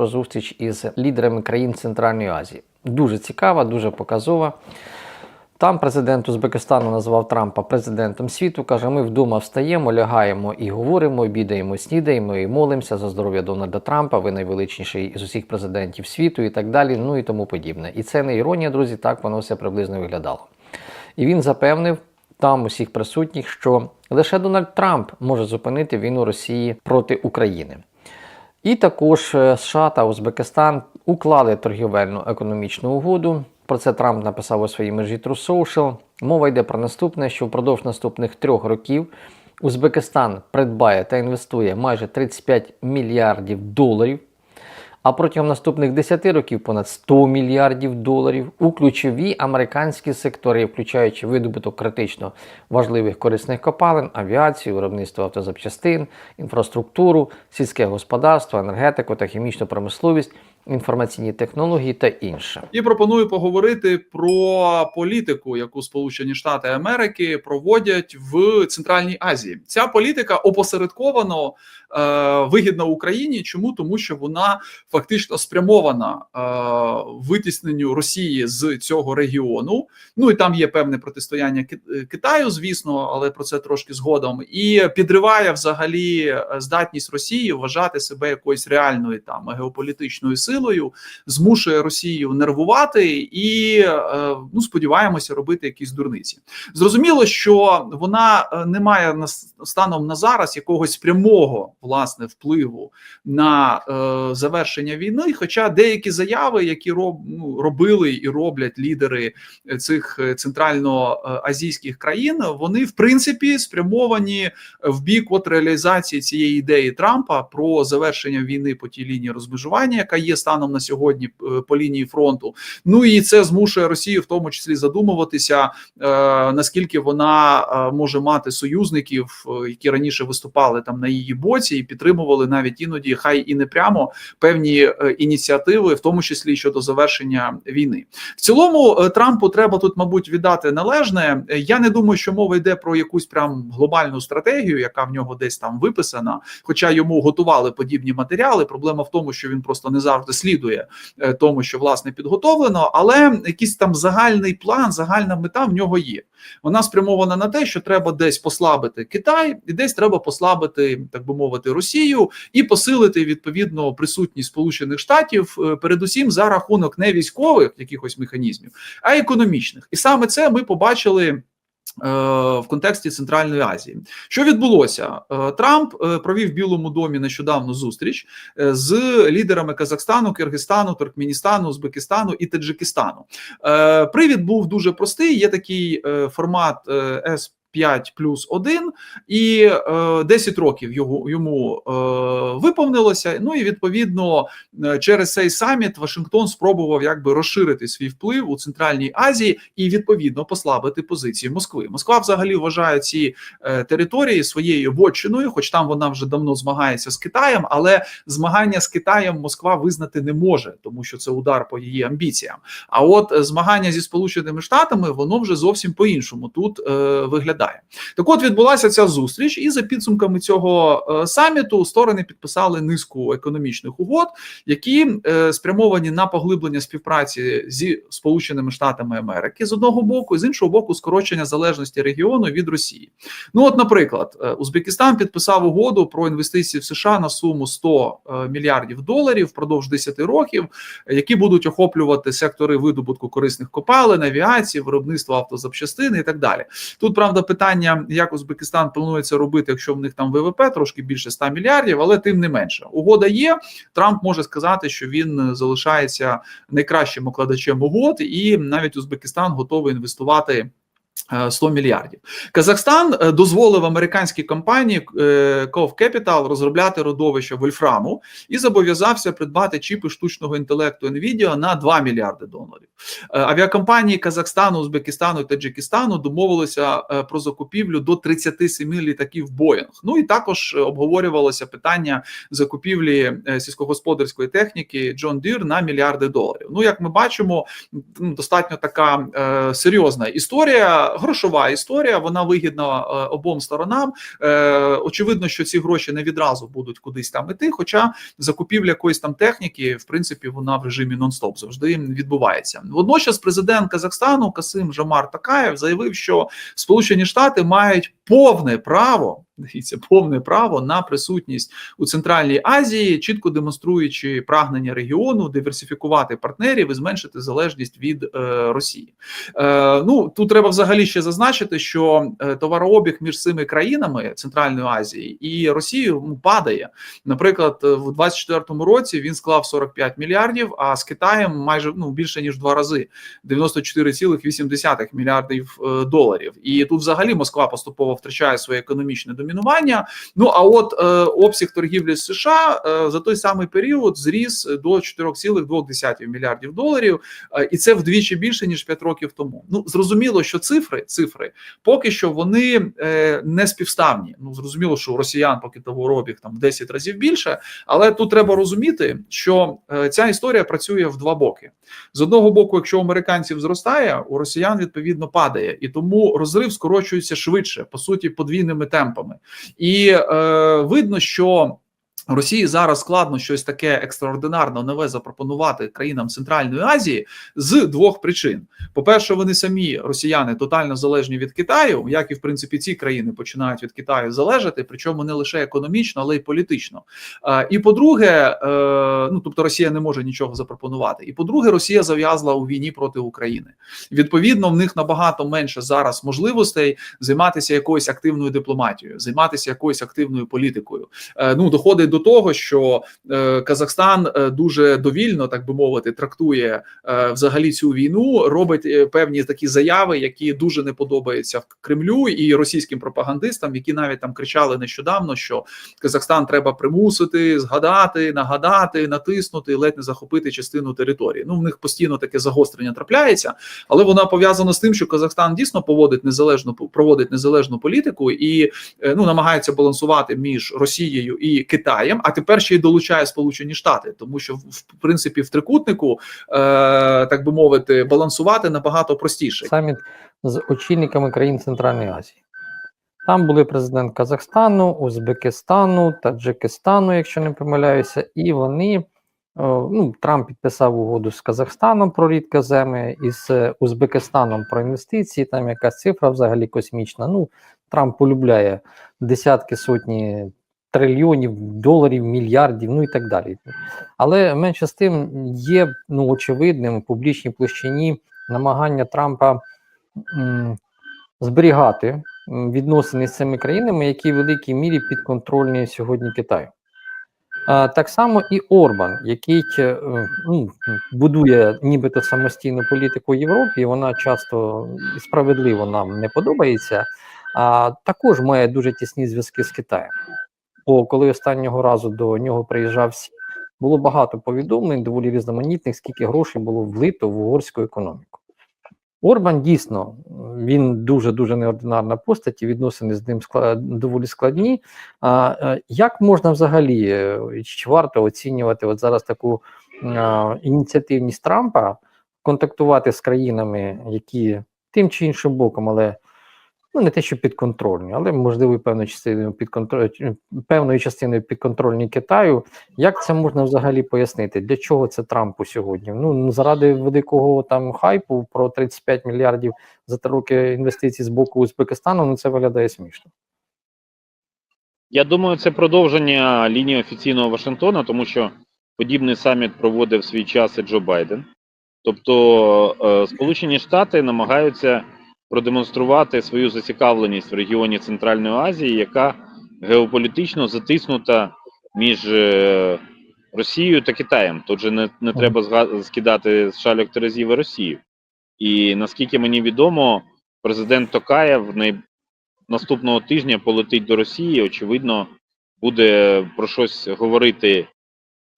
про зустріч із лідерами країн Центральної Азії. Дуже цікава, дуже показова. Там президент Узбекистану назвав Трампа президентом світу. каже: ми вдома встаємо, лягаємо і говоримо, обідаємо, снідаємо і молимося за здоров'я Дональда Трампа. Ви найвеличніший з усіх президентів світу і так далі. Ну і тому подібне. І це не іронія, друзі. Так воно все приблизно виглядало. І він запевнив там усіх присутніх, що лише Дональд Трамп може зупинити війну Росії проти України. І також е, США та Узбекистан уклали торгівельну економічну угоду. Про це Трамп написав у своїй мережі True Social. Мова йде про наступне, що впродовж наступних трьох років Узбекистан придбає та інвестує майже 35 мільярдів доларів, а протягом наступних 10 років понад 100 мільярдів доларів у ключові американські сектори, включаючи видобуток критично важливих корисних копалин, авіацію, виробництво автозапчастин, інфраструктуру, сільське господарство, енергетику та хімічну промисловість, інформаційні технології та інше. І пропоную поговорити про політику, яку Сполучені Штати Америки проводять в Центральній Азії. Ця політика опосередковано е, вигідна Україні. Чому тому, що вона фактично спрямована е, витісненню Росії з цього регіону. Ну і там є певне протистояння Китаю, звісно, але про це трошки згодом. І підриває взагалі е, здатність Росії вважати себе якоюсь реальною там геополітичною силою, змушує Росію нервувати і е, ну сподіваємося робити якісь дурниці. Зрозуміло, що вона е, не має на станом на зараз якогось прямого власне впливу на е, завершення війни. Хоча деякі заяви, які роб, ну, робили і роблять лідери цих е, центральноазійських країн, вони в принципі спрямовані в бік от реалізації цієї ідеї Трампа про завершення війни по тій лінії розмежування, яка є станом на сьогодні е, по лінії фронту. Ну і це змушує Росію в тому числі задумуватися, е, наскільки вона е, може мати союзників, які раніше виступали там на її боці, і підтримували навіть іноді, хай і не прямо певні ініціативи, в тому числі щодо завершення війни. В цілому Трампу треба тут, мабуть, віддати належне. Я не думаю, що мова йде про якусь прям глобальну стратегію, яка в нього десь там виписана. Хоча йому готували подібні матеріали. Проблема в тому, що він просто не завжди слідує е, тому, що власне підготовлено, але якийсь там загальний план, загальна мета в нього є. Вона спрямована на те, що треба десь послабити Китай, і десь треба послабити, так би мовити, Росію і посилити відповідно присутність Сполучених Штатів, е, передусім за рахунок не військових якихось механізмів, а економічних. І саме це ми побачили. Е, В контексті Центральної Азії, що відбулося? Е, Трамп е, провів в Білому домі нещодавно зустріч з лідерами Казахстану, Киргизстану, Туркменістану, Узбекистану і Таджикистану. Привід був дуже простий. Є такий формат s. 5 плюс 1, і е, 10 років його йому е, виповнилося. Ну і відповідно е, через цей саміт Вашингтон спробував якби розширити свій вплив у Центральній Азії і відповідно послабити позиції Москви. Москва взагалі вважає ці е, території своєю вотчиною, хоч там вона вже давно змагається з Китаєм, але змагання з Китаєм Москва визнати не може, тому що це удар по її амбіціям. А от е, змагання зі Сполученими Штатами воно вже зовсім по-іншому тут е, виглядає. Так, от відбулася ця зустріч, і за підсумками цього е, саміту сторони підписали низку економічних угод, які е, спрямовані на поглиблення співпраці зі Сполученими Штатами Америки з одного боку, і з іншого боку, скорочення залежності регіону від Росії. Ну, от, наприклад, е, Узбекистан підписав угоду про інвестиції в США на суму 100 е, мільярдів доларів впродовж 10 років, які будуть охоплювати сектори видобутку корисних копалин, авіації, виробництва автозапчастин і так далі. Тут правда питання, як Узбекистан планує це робити, якщо в них там ВВП трошки більше 100 мільярдів, але тим не менше, угода є. Трамп може сказати, що він залишається найкращим укладачем угод, і навіть Узбекистан готовий інвестувати. Е, 100 мільярдів. Казахстан е, дозволив американській компанії е, Cove Capital розробляти родовище вольфраму і зобов'язався придбати чіпи штучного інтелекту NVIDIA на 2 мільярди доларів. Е, Авіакомпанії Казахстану, Узбекистану і Таджикистану домовилися е, про закупівлю до 37 літаків Boeing. Ну і також е, обговорювалося питання закупівлі е, сільськогосподарської техніки John Deere на мільярди доларів. Ну як ми бачимо, достатньо така е, серйозна історія. Грошова історія. Вона вигідна е, обом сторонам. Е, очевидно, що ці гроші не відразу будуть кудись там іти. Хоча закупівля якоїсь там техніки, в принципі, вона в режимі нон-стоп завжди відбувається. Водночас, президент Казахстану Касим Жамар Такаєв заявив, що Сполучені Штати мають повне право. Дивіться, повне право на присутність у Центральній Азії, чітко демонструючи прагнення регіону диверсифікувати партнерів і зменшити залежність від е, Росії. Е, ну тут треба взагалі ще зазначити, що е, товарообіг між цими країнами Центральної Азії і Росією ну, падає. Наприклад, в 24-му році він склав 45 мільярдів, а з Китаєм майже ну більше ніж два рази 94,8 мільярдів е, доларів. І тут взагалі Москва поступово втрачає своє економічне домінування. Ну а от е, обсяг торгівлі з США е, за той самий період зріс до 4,2 мільярдів доларів, е, і це вдвічі більше ніж 5 років тому. Ну зрозуміло, що цифри цифри поки що вони е, не співставні. Ну зрозуміло, що у росіян поки товарообіг там в 10 разів більше, але тут треба розуміти, що е, ця історія працює в два боки. З одного боку, якщо у американців зростає, у росіян відповідно падає, і тому розрив скорочується швидше, по суті, подвійними темпами. І е, видно, що Росії зараз складно щось таке екстраординарно нове запропонувати країнам Центральної Азії з двох причин: по-перше, вони самі росіяни тотально залежні від Китаю, як і в принципі ці країни починають від Китаю залежати, причому не лише економічно, але й політично. Е, І по-друге, е, ну тобто Росія не може нічого запропонувати. І по-друге, Росія зав'язла у війні проти України. Відповідно, в них набагато менше зараз можливостей займатися якоюсь активною дипломатією, займатися якоюсь активною політикою. Е, Ну доходить до того, що е, Казахстан е, дуже довільно, так би мовити, трактує е, взагалі цю війну, робить певні такі заяви, які дуже не подобаються в Кремлю і російським пропагандистам, які навіть там кричали нещодавно, що Казахстан треба примусити, згадати, нагадати, натиснути, ледь не захопити частину території. Ну в них постійно таке загострення трапляється, але вона пов'язана з тим, що Казахстан дійсно поводить незалежну проводить незалежну політику і ну намагається балансувати між Росією і Китаєм, а тепер ще й долучає Сполучені Штати, тому що в в принципі в трикутнику, е, так би мовити, балансувати набагато простіше. саміт з очільниками країн Центральної Азії. Там були президент Казахстану, Узбекистану, Таджикистану, якщо не помиляюся, і вони е, ну, Трамп підписав угоду з Казахстаном про рідкоземи і з Узбекистаном про інвестиції. Там якась цифра взагалі космічна. Ну, Трамп полюбляє десятки сотні трильйонів доларів, мільярдів, ну і так далі. Але менше з тим є ну, очевидним в публічній площині намагання Трампа м, зберігати відносини з цими країнами, які в великій мірі підконтрольні сьогодні Китаю. Так само і Орбан, який е, ну, будує нібито самостійну політику Європі, вона часто справедливо нам не подобається, а також має дуже тісні зв'язки з Китаєм. Бо коли останнього разу до нього приїжджав було багато повідомлень, доволі різноманітних, скільки грошей було влито в угорську економіку. Орбан дійсно він дуже дуже неординарна постать, і відносини з ним доволі складні. А як можна взагалі е, чи варто оцінювати от зараз таку а, ініціативність Трампа контактувати з країнами, які тим чи іншим боком, але ну не те, що підконтрольні, але можливо певною частиною підконтроль... певною частиною підконтрольні Китаю. Як це можна взагалі пояснити? Для чого це Трампу сьогодні? Ну заради великого там хайпу про 35 мільярдів за три роки інвестицій з боку Узбекистану, ну це виглядає смішно. Я думаю, це продовження лінії офіційного Вашингтона, тому що подібний саміт проводив свій час і Джо Байден. Тобто е, Сполучені Штати намагаються продемонструвати свою зацікавленість в регіоні Центральної Азії, яка геополітично затиснута між е, Росією та Китаєм. Тут же не, не треба скидати з шальок Терезів і Росію. І наскільки мені відомо, президент Токаєв най... наступного тижня полетить до Росії. Очевидно, буде про щось говорити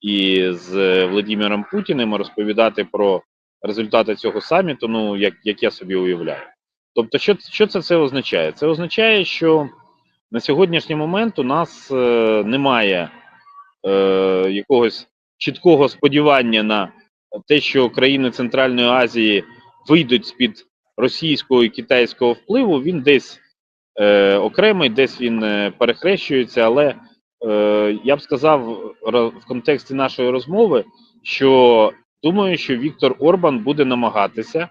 і з Владимиром Путіним, розповідати про результати цього саміту, ну як, як я собі уявляю. Тобто, що, що це, це означає? Це означає, що на сьогоднішній момент у нас е, немає е, якогось чіткого сподівання на те, що країни Центральної Азії вийдуть з-під російського і китайського впливу, він десь е, окремий, десь він е, перехрещується, але е, я б сказав в контексті нашої розмови, що думаю, що Віктор Орбан буде намагатися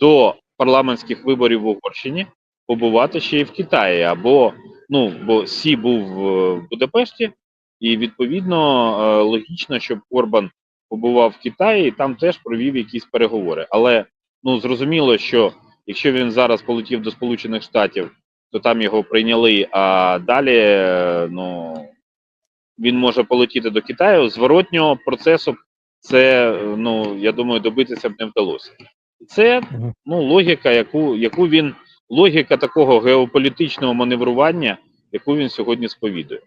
до парламентських виборів в Угорщині побувати ще й в Китаї, або ну бо Сі був в Будапешті, і відповідно е, логічно, щоб Орбан побував в Китаї і там теж провів якісь переговори. Але ну зрозуміло, що якщо він зараз полетів до Сполучених Штатів, то там його прийняли, а далі е, ну він може полетіти до Китаю. Зворотнього процесу це е, ну я думаю, добитися б не вдалося. Це ну логіка, яку, яку він логіка такого геополітичного маневрування, яку він сьогодні сповідує.